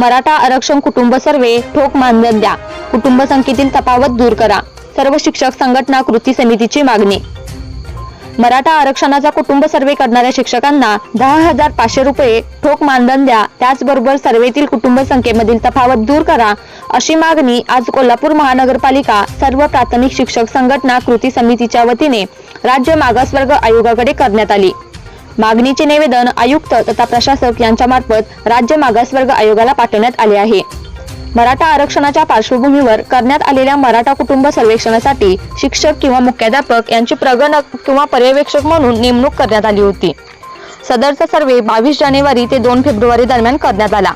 मराठा आरक्षण कुटुंब सर्वे ठोक मानधन द्या. कुटुंब संख्येतील तफावत दूर करा. सर्व शिक्षक संघटना कृती समितीची मागणी. मराठा आरक्षणाचा कुटुंब सर्वे करणाऱ्या शिक्षकांना दहा हजार पाचशे रुपये ठोक मानधन द्या. त्याचबरोबर सर्वेतील कुटुंब संख्येमधील तफावत दूर करा अशी मागणी आज कोल्हापूर महानगरपालिका सर्व प्राथमिक शिक्षक संघटना कृती समितीच्या वतीने राज्य मागासवर्ग आयोगाकडे करण्यात आली. मागणीचे निवेदन आयुक्त तथा प्रशासक यांच्यामार्फत राज्य मागासवर्ग आयोगाला पाठवण्यात आले आहे. मराठा आरक्षणाच्या पार्श्वभूमीवर करण्यात आलेल्या मराठा कुटुंब सर्वेक्षणासाठी शिक्षक किंवा मुख्याध्यापक यांची प्रगणक किंवा पर्यवेक्षक म्हणून नेमणूक करण्यात आली होती. सदरचा सर्वे बावीस जानेवारी ते दोन फेब्रुवारी दरम्यान करण्यात आला.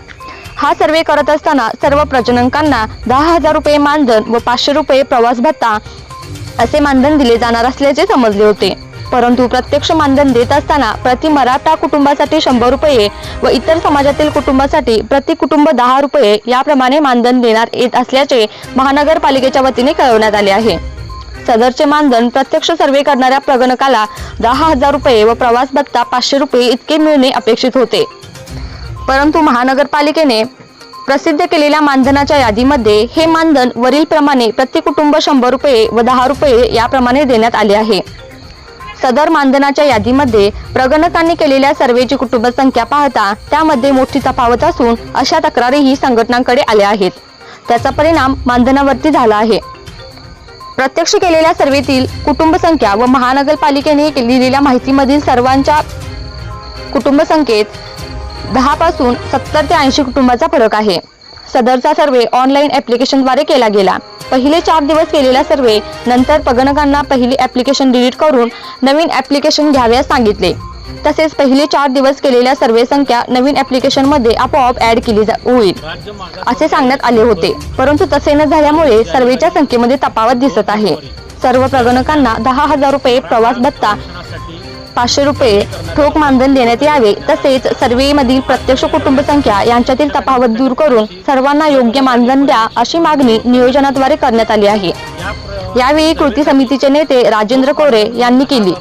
हा सर्वे करत असताना सर्व प्रजनकांना दहा हजार रुपये मानधन व पाचशे रुपये प्रवास भत्ता असे मानधन दिले जाणार असल्याचे समजले होते. परंतु प्रत्यक्ष मानधन देत असताना प्रति मराठा कुटुंबासाठी शंभर रुपये व इतर समाजातील कुटुंबासाठी प्रति कुटुंब दहा रुपये याप्रमाणे मानधन देण्यात येत असल्याचे महानगरपालिकेच्या वतीने कळवण्यात आले आहे. सदरचे मानधन प्रत्यक्ष सर्वे करणाऱ्या प्रगणकाला दहा हजार रुपये व प्रवास भत्ता पाचशे रुपये इतके मिळणे अपेक्षित होते. परंतु महानगरपालिकेने प्रसिद्ध केलेल्या मानधनाच्या यादीमध्ये हे मानधन वरील प्रमाणे प्रति कुटुंब शंभर रुपये व दहा रुपये याप्रमाणे देण्यात आले आहे. सदर मानधनाच्या यादीमध्ये प्रगणकांनी केलेल्या सर्वेची कुटुंब संख्या पाहता त्यामध्ये मोठी तफावत असून अशा तक्रारीही संघटनांकडे आल्या आहेत. त्याचा परिणाम मानधनावरती झाला आहे. प्रत्यक्ष केलेल्या सर्वेतील कुटुंब संख्या व महानगरपालिकेने दिलेल्या माहितीमधील सर्वांच्या कुटुंब संख्येत दहा पासून सत्तर ते ऐंशी कुटुंबाचा फरक आहे. सदरचा सर्वे ऑनलाईन ऍप्लिकेशनद्वारे केला गेला. पहिले चार दिवस केलेला सर्वे नंतर प्रगणकांना पहिली ऍप्लिकेशन डिलीट करून नवीन ऍप्लिकेशन घ्याव्यास सांगितले. तसेच पहिले चार दिवस केलेल्या सर्वे संख्या नवीन ऍप्लिकेशनमध्ये आपोआप ऍड केली जा- होईल असे सांगण्यात आले होते. परंतु तसे न झाल्यामुळे सर्वेच्या संख्येमध्ये तफावत दिसत आहे. सर्व प्रगणकांना दहा हजार रुपये प्रवास भत्ता पाचशे रुपये ठोक मानधन देण्यात यावे. तसेच सर्वेमधील प्रत्यक्ष कुटुंब संख्या यांच्यातील तफावत दूर करून सर्वांना योग्य मानधन द्या अशी मागणी नियोजनाद्वारे करण्यात आली आहे. यावेळी कृती समितीचे नेते राजेंद्र कोरे यांनी केली.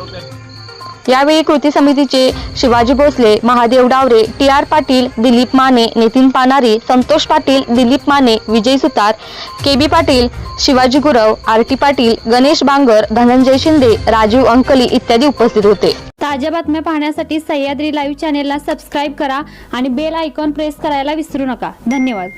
यावेळी कृती समितीचे Shivaji Bhosale Mahadev Daware T R Patil Dilip Mane Nitin Panari Santosh Patil Dilip Mane Vijay Sutar K B Patil Shivaji Gurav R T Patil Ganesh Bangar Dhananjay Shinde Rajiv Ankali इत्यादी उपस्थित होते. ताज्या बातम्या पाहण्यासाठी Sahyadri live चॅनेलला subscribe करा आणि bell icon press करायला विसरू नका. धन्यवाद.